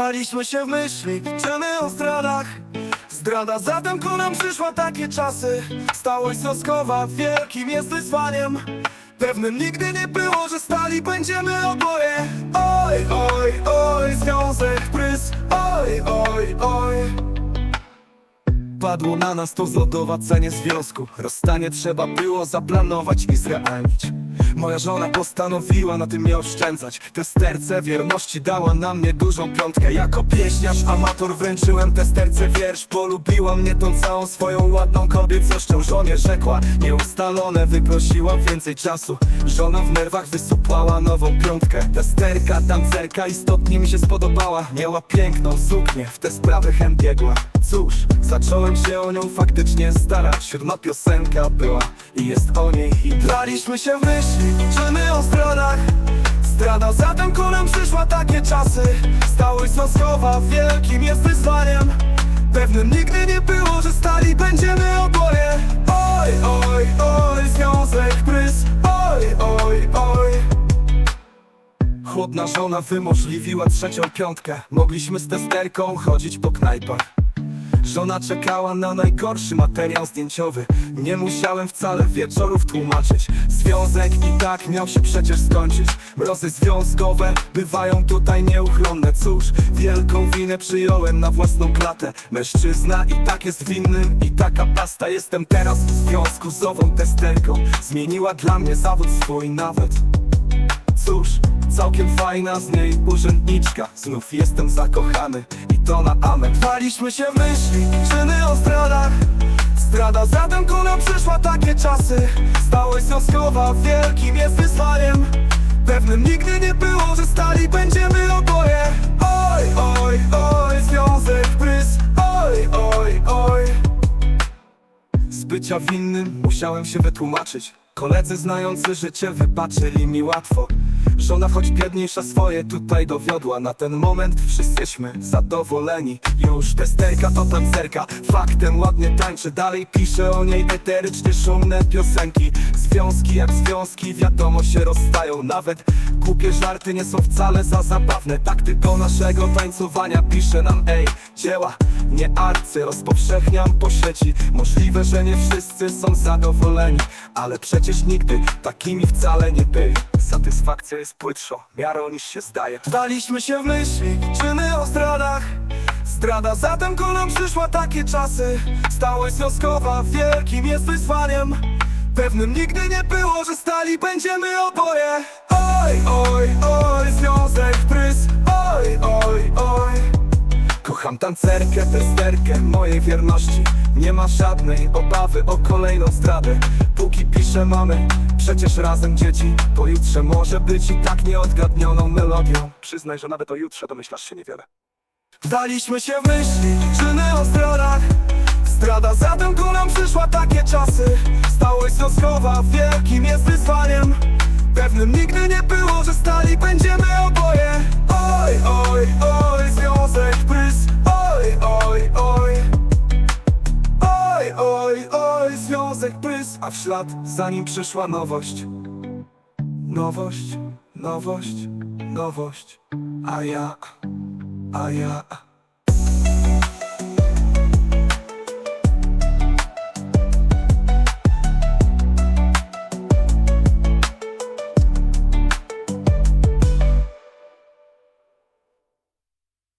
Waliśmy się w myśli, czyny o zdradach Zdrada zatem ku nam przyszła takie czasy. Stałość Soskowa wielkim jest wyzwaniem Pewnym nigdy nie było, że stali będziemy oboje. Oj, oj, oj, związek prys. Oj, oj, oj. Padło na nas to zlodowacenie związku. Rozstanie trzeba było zaplanować i zrealnić Moja żona postanowiła na tym nie oszczędzać. Testerce wierności dała na mnie dużą piątkę. Jako pieśniarz amator wręczyłem testerce wiersz. Polubiła mnie tą całą swoją ładną kobiecością. Żonie rzekła, nieustalone wyprosiła więcej czasu. Żona w nerwach wysupłała nową piątkę. Testerka, tancerka istotnie mi się spodobała. Miała piękną suknię, w te sprawy chęt biegła. Cóż, zacząłem się o nią faktycznie starać. Siódma piosenka była i jest o niej. I Daliśmy się w myśli, czyny o stronach. Strada zatem ku nam przyszła takie czasy. Stałość Soskowa wielkim jest wyzwaniem. Pewnym nigdy nie było, że stali będziemy oboje. Oj, oj, oj, związek prys. Oj, oj, oj. Chłodna żona wymożliwiła trzecią piątkę. Mogliśmy z testerką chodzić po knajpach Żona czekała na najgorszy materiał zdjęciowy. Nie musiałem wcale wieczorów tłumaczyć. Związek i tak miał się przecież skończyć. Mrozy związkowe bywają tutaj nieuchronne. Cóż, wielką winę przyjąłem na własną klatę. Mężczyzna i tak jest winny i taka pasta. Jestem teraz w związku z ową testerką. Zmieniła dla mnie zawód swój nawet. Cóż, całkiem fajna z niej urzędniczka. Znów jestem zakochany i to na amen. Waliśmy się myśli, czyny o zdradach Zdrada zatem ku nam przyszła takie czasy. Stałość związkowa wielkim jest wyzwaniem. Pewnym nigdy nie było, że stali będziemy oboje. Oj, oj, oj, związek prys. Oj, oj, oj. Z bycia winnym musiałem się wytłumaczyć. Koledzy znający życie wybaczyli mi łatwo Żona choć biedniejsza swoje tutaj dowiodła Na ten moment wszyscyśmy zadowoleni. Już testerka to tancerka Faktem ładnie tańczy. Dalej pisze o niej eterycznie szumne piosenki. Związki jak związki wiadomo się rozstają. Nawet głupie żarty nie są wcale za zabawne. Taktyką naszego tańcowania pisze nam ej Dzieła nie arcy. Rozpowszechniam po sieci. Możliwe, że nie wszyscy są zadowoleni Ale przecież nigdy takimi wcale nie byli Satysfakcja jest płytszą miarą niż się zdaje. Daliśmy się w myśli, czyny o zdradach Zdrada zatem ku przyszła takie czasy. Stałość związkowa wielkim jest wyzwaniem. Pewnym nigdy nie było, że stali będziemy oboje. Oj, oj, oj, związek prys Kocham tancerkę, testerkę mojej wierności. Nie ma żadnej obawy o kolejną zdradę. Póki pisze mamy, przecież razem dzieci. Pojutrze może być i tak nieodgadnioną melodią. Przyznaj, że nawet o jutrze domyślasz się niewiele. Daliśmy się w myśli, czyny o zdradach. Zdrada zatem ku nam przyszła takie czasy. Stałość związkowa wielkim jest wyzwaniem. Pewnym nigdy nie było, że stali będziemy oboje. Oj, oj, oj, związek W ślad za nim przyszła nowość. Nowość, nowość, nowość. A ja, a ja